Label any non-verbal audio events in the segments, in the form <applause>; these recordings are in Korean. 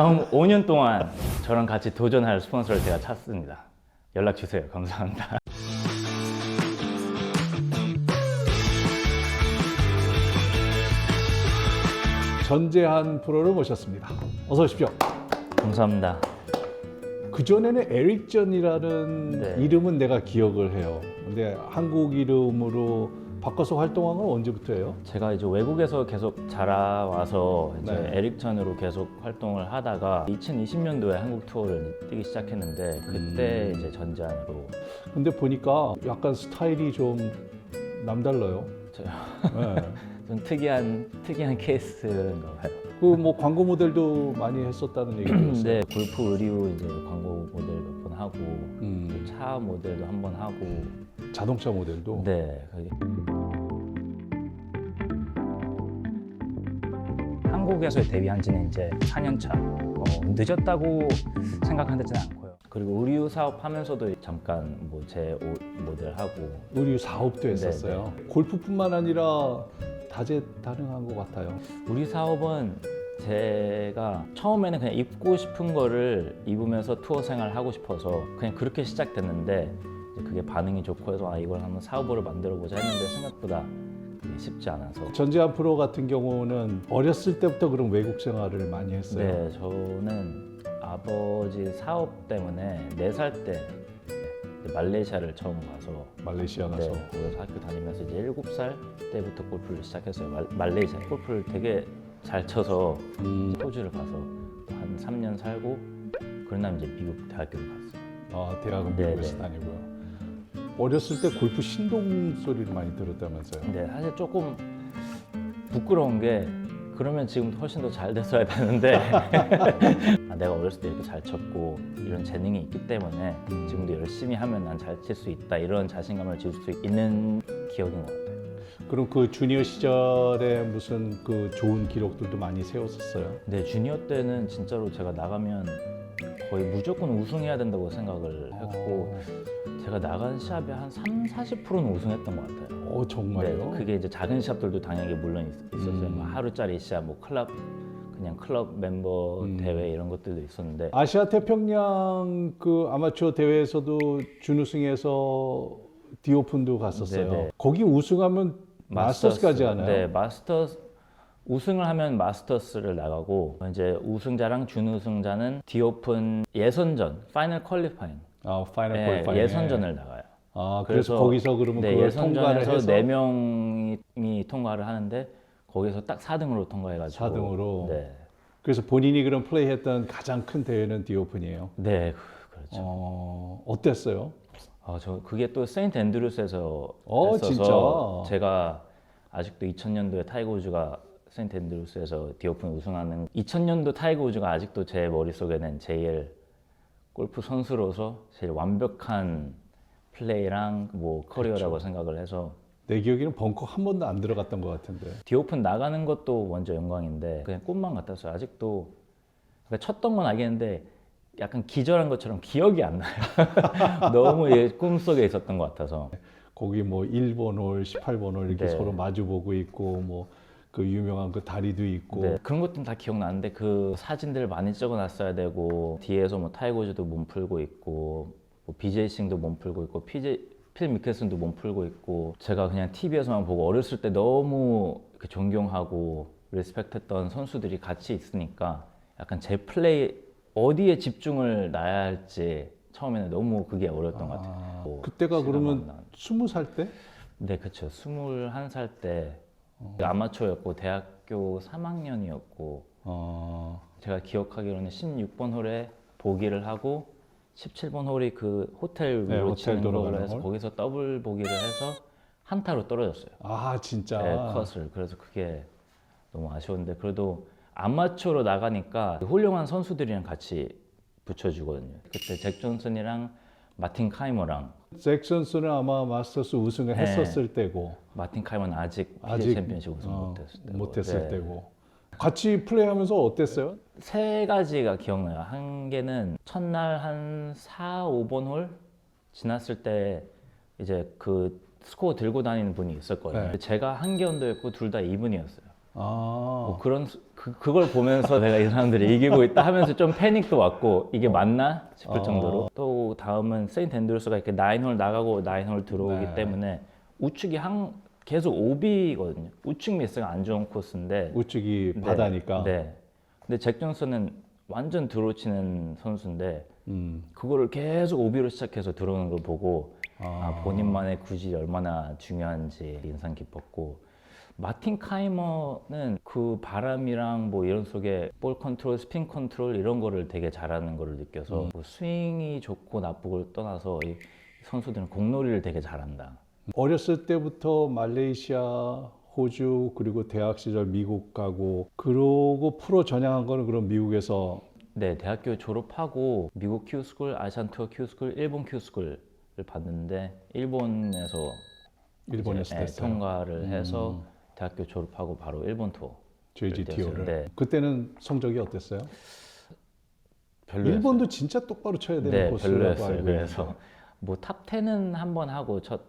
다음 5년 동안 저랑 같이 도전할 스폰서를 제가 찾습니다. 연락 주세요. 감사합니다. 전재한 프로를 모셨습니다. 어서 오십시오. 감사합니다. 그 전에는 에릭전이라는 네. 이름은 내가 기억을 해요. 근데 한국 이름으로 바꿔서 활동한 건 언제부터예요? 제가 이제 외국에서 계속 자라와서 이제 네. 에릭천으로 계속 활동을 하다가 2020년도에 한국 투어를 뛰기 시작했는데 그때 음. 이제 전지안으로 근데 보니까 약간 스타일이 좀 남달라요. 저- 네. <laughs> 좀 특이한 특이한 케이스인가 봐요. 그 뭐 광고 모델도 많이 했었다는 얘기 들었어요. 네, 골프 의류 이제 광고 모델 몇 번 하고 음, 차 모델도 한 번 하고 자동차 모델도. 네. 한국에서 데뷔한 지는 이제 4년 차. 어, 늦었다고 생각하지는 않고요. 그리고 의류 사업 하면서도 잠깐 뭐제옷 모델 하고 의류 사업도 네, 했었어요. 골프뿐만 아니라 다재다능한 것 같아요. 우리 사업은 제가 처음에는 그냥 입고 싶은 거를 입으면서 투어 생활을 하고 싶어서 그냥 그렇게 시작됐는데 그게 반응이 좋고 해서 아 이걸 한번 사업으로 만들어 보자 했는데 생각보다 그게 쉽지 않아서 전재한 프로 같은 경우는 어렸을 때부터 그런 외국 생활을 많이 했어요. 네 저는 아버지 사업 때문에 네 살 때 말레이시아를 처음 가서 말레이시아 가서. 네, 거기서 학교 다니면서 이제 일곱 살 때부터 골프를 시작했어요 말, 말레이시아 골프를 되게 잘 쳐서 음, 호주를 가서 또한 3년 살고 그런 다음에 이제 미국 대학교를 갔어요. 아, 대학은 네, 미국에서 네. 다니고요. 어렸을 때 골프 신동 소리를 많이 들었다면서요. 근데 사실 조금 부끄러운 게 그러면 지금 훨씬 더 잘 됐어야 되는데 <laughs> 아, 내가 어렸을 때 이렇게 잘 쳤고 이런 재능이 있기 때문에 지금도 열심히 하면 난 잘 칠 수 있다 이런 자신감을 줄수 있는 기억인 것 같아요. 그럼 그 주니어 시절에 무슨 그 좋은 기록들도 많이 세웠었어요. 근데 주니어 때는 진짜로 제가 나가면 거의 무조건 우승해야 된다고 생각을 했고 제가 나간 시합에 한 3, 40%는 우승했던 것 같아요. 어, 정말요? 네, 그게 이제 작은 시합들도 당연히 물론 있, 었어요 음. 뭐 하루짜리 시합, 뭐 클럽 그냥 클럽 멤버 음. 대회 이런 것들도 있었는데 아시아 태평양 그 아마추어 대회에서도 준우승해서 디오픈도 갔었어요. 네네. 거기 우승하면 마스터스까지 하나요? 네, 마스터스 우승을 하면 마스터스를 나가고 이제 우승자랑 준우승자는 디오픈 예선전 파이널 퀄리파잉 아, 파이널 네, 퀄리파잉. 예선전을 나가요. 아, 그래서, 거기서 그러면 네, 그걸 통과를 예선전에서 해서 네 명이 통과를 하는데 거기서 딱 4등으로 통과해가지고 4등으로? 네, 그래서 본인이 그럼 플레이했던 가장 큰 대회는 디오픈이에요. 네 그- 그렇죠. 어, 어땠어요? 아, 저 그게 또 세인트 앤드루스에서 어, 했어서 진짜? 제가 아직도 2000년도에 타이거 우즈가 세인트 앤드루스에서 디오픈 우승하는 2000년도 타이거 우즈가 아직도 제 머릿속에는 제일 골프 선수로서 제일 완벽한 플레이랑 뭐 커리어라고 생각을 해서 내 기억에는 벙커 한 번도 안 들어갔던 것 같은데. 디오픈 나가는 것도 먼저 영광인데 그냥 꿈만 같았어요. 아직도 그러니까 쳤던 건 알겠는데 약간 기절한 것처럼 기억이 안 나요. <laughs> 너무 얘 꿈속에 있었던 것 같아서. 거기 뭐 1번 홀, 18번 홀 이렇게 네. 서로 마주 보고 있고 뭐 그 유명한 그 다리도 있고 네, 그런 것들은 다 기억나는데 그 사진들 많이 찍어놨어야 되고 뒤에서 뭐 타이거즈도 몸 풀고 있고 뭐 BJ 싱도 몸 풀고 있고 PJ 필 미켈슨도 몸 풀고 있고 제가 그냥 TV에서만 보고 어렸을 때 너무 이렇게 존경하고 리스펙했던 선수들이 같이 있으니까 약간 제 플레이 어디에 집중을 놔야 할지 처음에는 너무 그게 어려웠던 것 같아요. 아, 뭐 그때가 그러면 안 스무 살 때? 네, 그렇죠. 21살 때 어. 아마추어였고 대학교 3학년이었고 어, 제가 기억하기로는 16번 홀에 보기를 하고 17번 홀이 그 호텔 네, 위로 호텔 치는 돌아가는 해서 홀. 거기서 더블 보기를 해서 한타로 떨어졌어요. 아 진짜. 네, 컷을. 그래서 그게 너무 아쉬웠는데 그래도 아마추어로 나가니까 훌륭한 선수들이랑 같이 붙여주거든요. 그때 잭 존슨이랑 마틴 카이머랑 잭슨스는 아마 마스터스 우승을 네. 했었을 때고 마틴 카이머는 아직 PGA 아직 챔피언십 우승 어, 못했을 때고 못했을 네. 때고 같이 플레이하면서 어땠어요? 세 가지가 기억나요. 한 개는 첫날 한 4, 5번 홀 지났을 때 이제 그 스코어 들고 다니는 분이 있었거든요. 네. 제가 한 개 언더였고 둘 다 2분이었어요. 아, 뭐 그런 수- 그, 그걸 보면서 내가 이 사람들이 이기고 있다 하면서 좀 패닉도 왔고 이게 맞나 싶을 어. 정도로 또 다음은 세인트 앤드루스가 이렇게 나인홀 나가고 나인홀 들어오기 네. 때문에 우측이 한 계속 오비거든요. 우측 미스가 안 좋은 코스인데 우측이 네, 바다니까. 네. 근데 잭 존슨은 완전 드로치는 선수인데 음. 그거를 계속 오비로 시작해서 들어오는 걸 보고 아. 아, 본인만의 구질이 얼마나 중요한지 인상 깊었고 마틴 카이머는 그 바람이랑 뭐 이런 속에 볼 컨트롤, 스핀 컨트롤 이런 거를 되게 잘하는 거를 느껴서 뭐 스윙이 좋고 나쁘고를 떠나서 이 선수들은 공놀이를 되게 잘한다. 어렸을 때부터 말레이시아, 호주 그리고 대학 시절 미국 가고 그러고 프로 전향한 거는 그럼 미국에서 네, 대학교 졸업하고 미국 큐스쿨, 아시안 투어 큐스쿨, 일본 큐스쿨을 봤는데 일본에서 일본에서 네. 통과를 해서 대학교 졸업하고 바로 일본 투어 JGTO를. 네. 그때는 성적이 어땠어요? 별로였어요. 일본도 진짜 똑바로 쳐야 되는 네, 코스라고. 알고 그래서 있는데. <laughs> 뭐탑 10은 한 번 하고 첫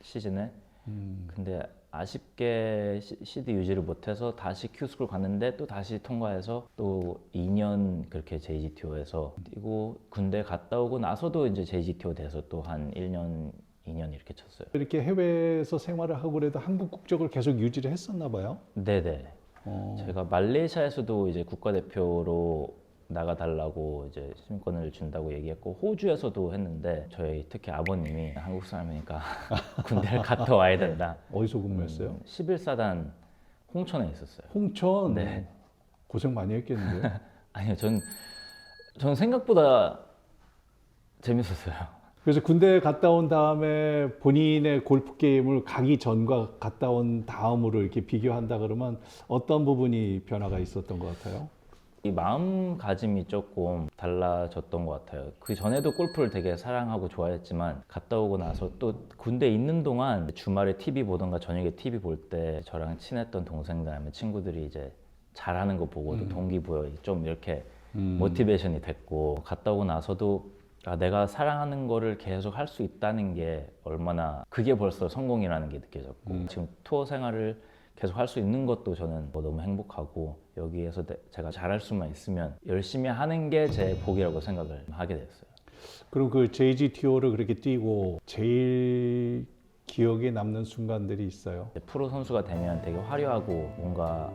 시즌에 음. 근데 아쉽게 시- 시드 유지를 못해서 다시 큐스쿨 갔는데 또 다시 통과해서 또 2년 그렇게 JGTO에서 뛰고 군대 갔다 오고 나서도 이제 JGTO 돼서 또 한 1년 2년 이렇게 쳤어요. 이렇게 해외에서 생활을 하고 그래도 한국 국적을 계속 유지를 했었나 봐요. 네네. 어. 제가 말레이시아에서도 이제 국가대표로 나가달라고 이제 시민권을 준다고 얘기했고 호주에서도 했는데 저희 특히 아버님이 한국 사람이니까 <laughs> 군대를 갔다 와야 된다. 어디서 근무했어요? 11사단 홍천에 있었어요. 홍천. 네. 고생 많이 했겠는데요. <laughs> 아니요, 전, 전 생각보다 재밌었어요. 그래서 군대 갔다 온 다음에 본인의 골프 게임을 가기 전과 갔다 온 다음으로 이렇게 비교한다 그러면 어떤 부분이 변화가 있었던 것 같아요? 이 마음가짐이 조금 달라졌던 것 같아요. 그 전에도 골프를 되게 사랑하고 좋아했지만 갔다 오고 나서 또 군대 에 있는 동안 주말에 TV 보던가 저녁에 TV 볼 때 저랑 친했던 동생들 아니면 친구들이 이제 잘하는 거 보고도 동기부여 좀 이렇게 음. 모티베이션이 됐고 갔다 오고 나서도 아, 내가 사랑하는 거를 계속 할 수 있다는 게 얼마나 그게 벌써 성공이라는 게 느껴졌고 지금 투어 생활을 계속 할 수 있는 것도 저는 뭐 너무 행복하고 여기에서 내- 제가 잘할 수만 있으면 열심히 하는 게 제 복이라고 생각을 하게 됐어요. 그럼 그 JGTO를 그렇게 뛰고 제일 기억에 남는 순간들이 있어요. 프로 선수가 되면 되게 화려하고 뭔가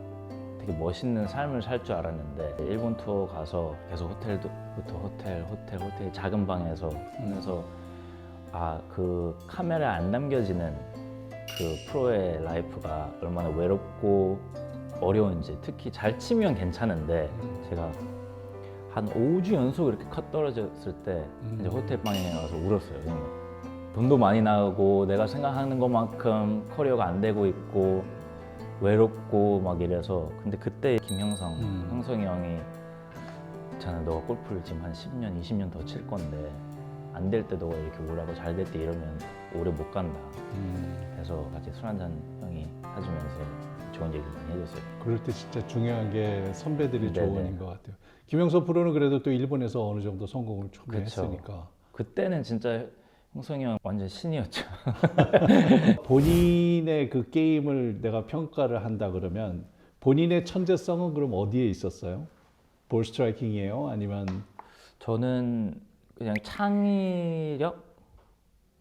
멋있는 삶을 살 줄 알았는데 일본 투어 가서 계속 호텔부터 호텔, 호텔, 호텔 작은 방에서 하면서 아 그 카메라에 안 남겨지는 그 프로의 라이프가 얼마나 외롭고 어려운지 특히 잘 치면 괜찮은데 제가 한 5주 연속 이렇게 컷 떨어졌을 때 이제 호텔 방에 가서 울었어요. 돈도 많이 나오고 내가 생각하는 것만큼 커리어가 안 되고 있고 외롭고 막 이래서 근데 그때 김형성 음. 형성이 형이 있잖아 너가 골프를 지금 한 10년 20년 더 칠 건데 안 될 때 너가 이렇게 오라고 잘 될 때 이러면 오래 못 간다 그래서 같이 술 한 잔 형이 사주면서 좋은 얘기 많이 해줬어요 그럴 때 진짜 중요한 게 선배들이 네네. 조언인 것 같아요. 김영석 프로는 그래도 또 일본에서 어느 정도 성공을. 했으니까 그때는 진짜 형성이 형 완전 신이었죠 <laughs> 본인의 그 게임을 내가 평가를 한다 그러면 본인의 천재성은 그럼 어디에 있었어요? 볼 스트라이킹이에요? 아니면 저는 그냥 창의력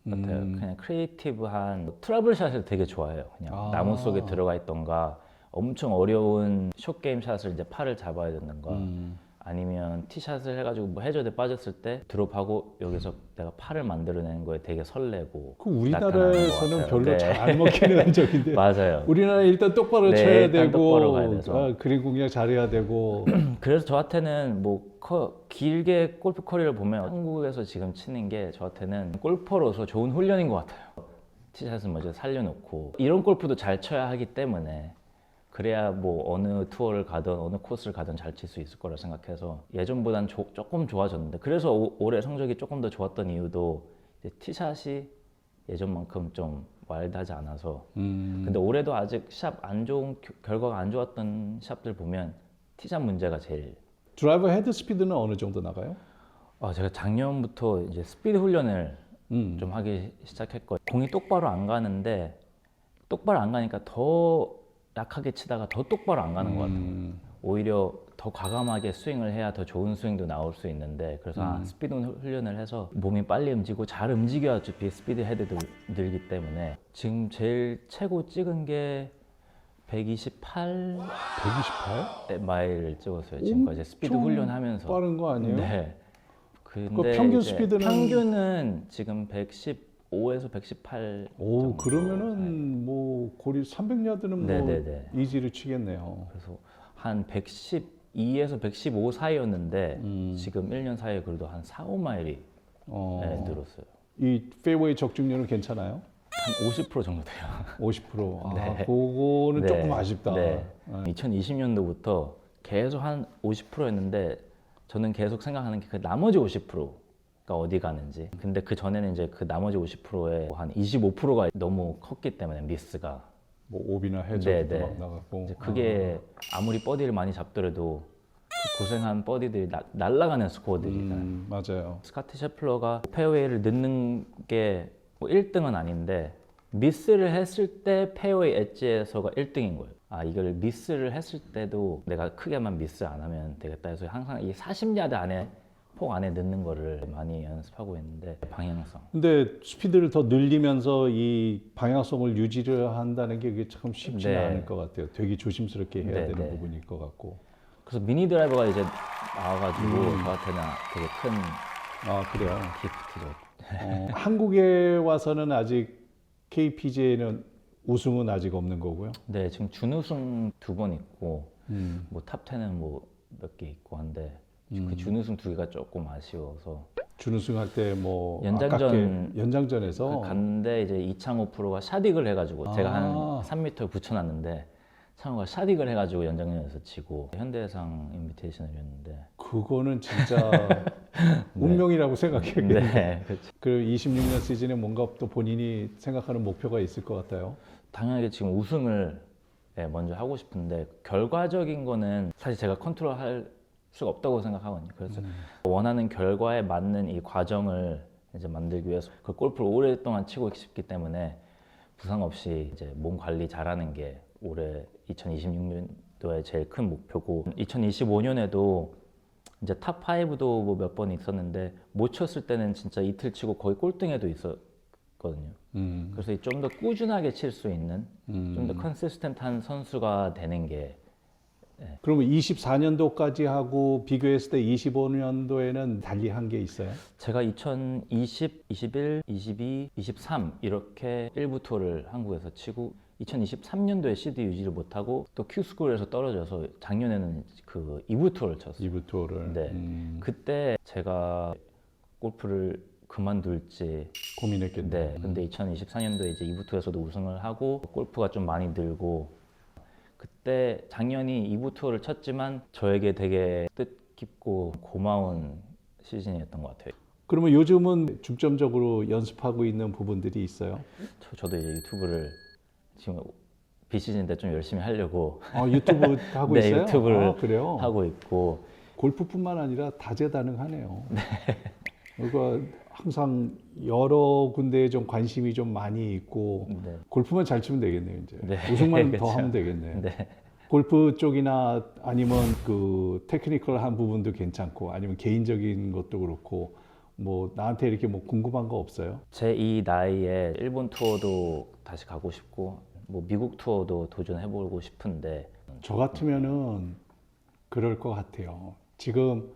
같아요. 음. 그냥 크리에이티브한 트러블 샷을 되게 좋아해요. 그냥 아. 나무 속에 들어가 있던가 엄청 어려운 숏 게임 샷을 이제 팔을 잡아야 되는가 음, 아니면 티샷을 해가지고 뭐 해저대 빠졌을 때 드롭하고 여기서 내가 팔을 만들어내는 거에 되게 설레고 그 우리나라에서는. 별로 네. 잘안 먹히는 <laughs> 한적인데 맞아요. 우리나라 일단 똑바로 네, 쳐야 일단 똑바로 가야 되고 돼서. 아, 그림 공략 잘해야 되고 <clears throat> 그래서 저한테는 뭐 커- 길게 골프 커리어를 보면 한국에서 지금 치는 게 저한테는 골퍼로서 좋은 훈련인 것 같아요. 티샷은 먼저 살려놓고 이런 골프도 잘 쳐야 하기 때문에 그래야 뭐 어느 투어를 가든 어느 코스를 가든 잘 칠 수 있을 거라 생각해서 예전보단 조- 조금 좋아졌는데 그래서 오- 올해 성적이 조금 더 좋았던 이유도 티샷이 예전만큼 좀 와일드하지 않아서 음, 근데 올해도 아직 샵 안 좋은 겨- 결과가 안 좋았던 샵들 보면 티샷 문제가 제일 드라이버 헤드 스피드는 어느 정도 나가요? 아, 제가 작년부터 이제 스피드 훈련을 음. 좀 하기 시작했거든요. 공이 똑바로 안 가는데 똑바로 안 가니까 더 약하게 치다가 더 똑바로 안 가는 것 같아요. 음, 오히려 더 과감하게 스윙을 해야 더 좋은 스윙도 나올 수 있는데 그래서 아, 스피드 훈련을 해서 몸이 빨리 움직이고 잘 움직여야 어차피 스피드 헤드도 늘기 때문에 지금 제일 최고 찍은 게 128 128? 마일을 찍었어요. 지금까지 스피드 엄청 훈련하면서. 빠른 거 아니에요? 네. 근데 그 평균 이제 스피드는- 평균은 지금 115에서 118. 오 정도. 그러면은 뭐 고리 300야드는 뭐 네네네. 이지로 치겠네요. 그래서 한 112에서 115 사이였는데 음. 지금 1년 사이에 그래도 한 4, 5마일이 어, 네, 늘었어요. 이 페이웨이 적중률은 괜찮아요? 한 50% 정도 돼요. <laughs> 50%. 아, 네. 그거는 네. 조금 아쉽다. 네. 네. 2020년도부터 계속 한 50%였는데 저는 계속 생각하는 게 그 나머지 50%가 어디 가는지. 근데 그 전에는 이제 그 나머지 50%에 한 25%가 너무 컸기 때문에 미스가. 뭐 오비나 네, 해저도 네. 막 나갔고. 이제 그게 아무리 버디를 많이 잡더라도 그 고생한 버디들이 나- 날아가는 스코어들이잖아요. 음, 맞아요. 스카티 셰플러가 페어웨이를 넣는 게 뭐 1등은 아닌데 미스를 했을 때 페어웨이 엣지에서가 1등인 거예요. 아 이걸 미스를 했을 때도 내가 크게만 미스 안 하면 되겠다 해서 항상 이 40야드 안에 폭 안에 넣는 거를 많이 연습하고 있는데 방향성. 근데 스피드를 더 늘리면서 이 방향성을 유지를 한다는 게 그게 참 쉽지는 네. 않을 것 같아요. 되게 조심스럽게 해야 네, 되는 네. 부분일 것 같고. 그래서 미니 드라이버가 이제 나와가지고 저한테는 되게 큰 아 그래요. 기프트죠. 어, 한국에 와서는 아직 KPGA는 우승은 아직 없는 거고요. 네 지금 준우승 두 번 있고 음. 뭐탑 10은 뭐 몇 개 있고 한데 그 준우승 두 개가 조금 아쉬워서 준우승 할 때 뭐 연장전- 연장전에서 그 갔는데 이제 이창호 프로가 샷익을 해가지고 제가 한 아. 3m 붙여놨는데 창호가 샷익을 해가지고 연장전에서 지고 현대해상 인비테이션을 했는데 그거는 진짜 <laughs> 운명이라고 생각해요. 네, 그렇죠. 그 26년 시즌에 뭔가 또 본인이 생각하는 목표가 있을 것 같아요. 당연하게 지금 우승을 네, 먼저 하고 싶은데 결과적인 거는 사실 제가 컨트롤할 수가 없다고 생각하거든요. 그래서 원하는 결과에 맞는 이 과정을 이제 만들기 위해서 그 골프를 오랫동안 치고 싶기 때문에 부상 없이 이제 몸 관리 잘하는 게 올해 2026년도에 제일 큰 목표고 2025년에도 이제 탑 5도 뭐 몇 번 있었는데 못 쳤을 때는 진짜 이틀 치고 거의 꼴등에도 있었거든요. 음. 그래서 좀 더 꾸준하게 칠 수 있는 좀더 컨시스텐트한 선수가 되는 게 그러면 24년도까지 하고 비교했을 때 25년도에는 달리 한 게 있어요? 제가 2020, 21, 22, 23 이렇게 1부 투어를 한국에서 치고 2023년도에 CD 유지를 못하고 또 Q스쿨에서 떨어져서 작년에는 그 2부 투어를 쳤어요. 2부 투어를 네. 음, 그때 제가 골프를 그만둘지 고민했겠네. 네. 근데 2024년도에 이제 2부 투어에서도 우승을 하고 골프가 좀 많이 늘고 그때 작년이 2부 투어를 쳤지만 저에게 되게 뜻깊고 고마운 시즌이었던 것 같아요. 그러면 요즘은 중점적으로 연습하고 있는 부분들이 있어요? 저, 저도 이제 유튜브를 지금 비시즌인데 좀 열심히 하려고 아, 유튜브 <laughs> 하고 네, 있어요? 유튜브를 아, 그래요? 하고 있고 골프뿐만 아니라 다재다능하네요. 그러니까 항상 여러 군데에 좀 관심이 좀 많이 있고 네. 골프만 잘 치면 되겠네요, 이제. 네, 우승만 <laughs> 더 그렇죠. 하면 되겠네. 네. 골프 쪽이나 아니면 그 테크니컬한 부분도 괜찮고 아니면 개인적인 것도 그렇고 뭐 나한테 이렇게 뭐 궁금한 거 없어요? 제 이 나이에 일본 투어도 다시 가고 싶고 뭐 미국 투어도 도전해보고 싶은데 저 같으면은 그럴 것 같아요. 지금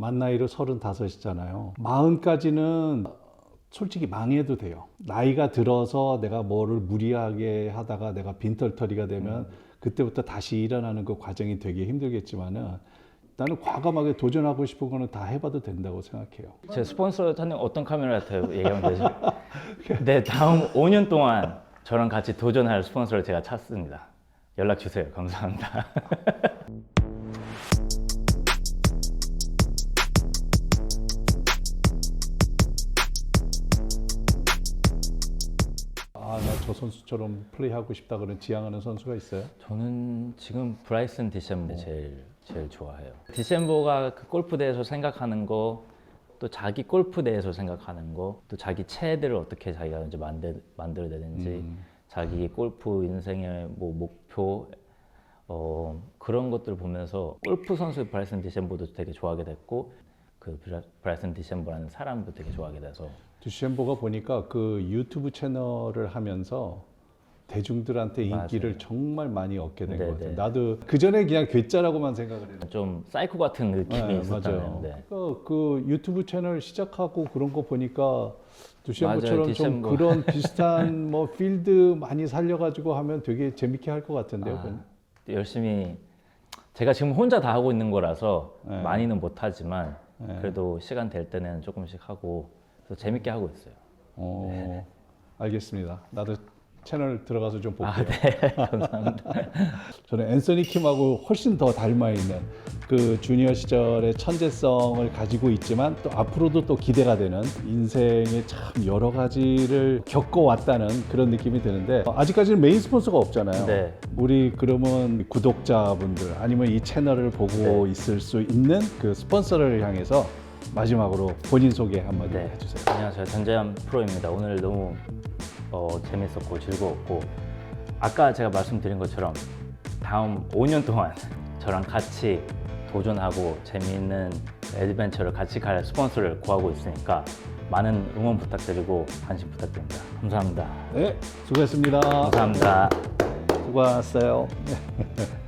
만 나이로 서른다섯이잖아요. 마흔까지는 솔직히 망해도 돼요. 나이가 들어서 내가 뭐를 무리하게 하다가 내가 빈털터리가 되면 그때부터 다시 일어나는 그 과정이 되게 힘들겠지만은 나는 과감하게 도전하고 싶은 거는 다 해봐도 된다고 생각해요. 제 스폰서 하는 어떤 카메라 같아요? 얘기하면 되죠. <laughs> 네, 다음 5년 동안 저랑 같이 도전할 스폰서를 제가 찾습니다. 연락 주세요. 감사합니다. <laughs> 저 선수처럼 플레이하고 싶다 그런 지향하는 선수가 있어요? 저는 지금 브라이슨 디셈버 제일 제일 좋아해요. 디셈버가 그 골프 대해서 생각하는 거, 또 자기 골프 대해서 생각하는 거, 또 자기 체들을 어떻게 자기가 이제 만들 만들어내는지, 자기 골프 인생의 뭐 목표 어, 그런 것들 보면서 골프 선수의 브라이슨 디셈보도 되게 좋아하게 됐고 그 브라- 브라이슨 디셈보라는 사람도 되게 좋아하게 돼서 두셴보가 보니까 그 유튜브 채널을 하면서 대중들한테 인기를 맞아요. 정말 많이 얻게 된 것. 같아요. 나도 그 전에 그냥 괴짜라고만 생각을 했는데. 좀 사이코 같은 느낌이 네, 있었다는데 그, 그 유튜브 채널 시작하고 그런 거 보니까 맞아요, 좀. 그런 <laughs> 비슷한 뭐 필드 많이 살려가지고 하면 되게 재밌게 할 것 같은데요. 아, 그건. 열심히 제가 지금 혼자 다 하고 있는 거라서 네. 많이는 못 하지만 네. 그래도 시간 될 때는 조금씩 하고 그래서 재밌게 하고 있어요. 어, 알겠습니다. 나도 채널 들어가서 좀 볼게요. 아, 네. <laughs> 감사합니다. <laughs> 저는 앤서니 킴하고 훨씬 더 닮아 있는 그 주니어 시절의 천재성을 가지고 있지만 또 앞으로도 또 기대가 되는 인생의 참 여러 가지를 겪어왔다는 그런 느낌이 드는데 어, 아직까지는 메인 스폰서가 없잖아요. 네. 우리 그러면 구독자분들 아니면 이 채널을 보고 네. 있을 수 있는 그 스폰서를 향해서 마지막으로 본인 소개 한마디 네. 해주세요. 안녕하세요. 전재현 프로입니다. 오늘 너무 어, 재밌었고 즐거웠고 아까 제가 말씀드린 것처럼 다음 5년 동안 <laughs> 저랑 같이 도전하고 재미있는 애드벤처를 같이 갈 스폰서를 구하고 있으니까 많은 응원 부탁드리고 관심 부탁드립니다. 감사합니다. 네, 수고했습니다. 감사합니다. 수고하셨어요. <laughs>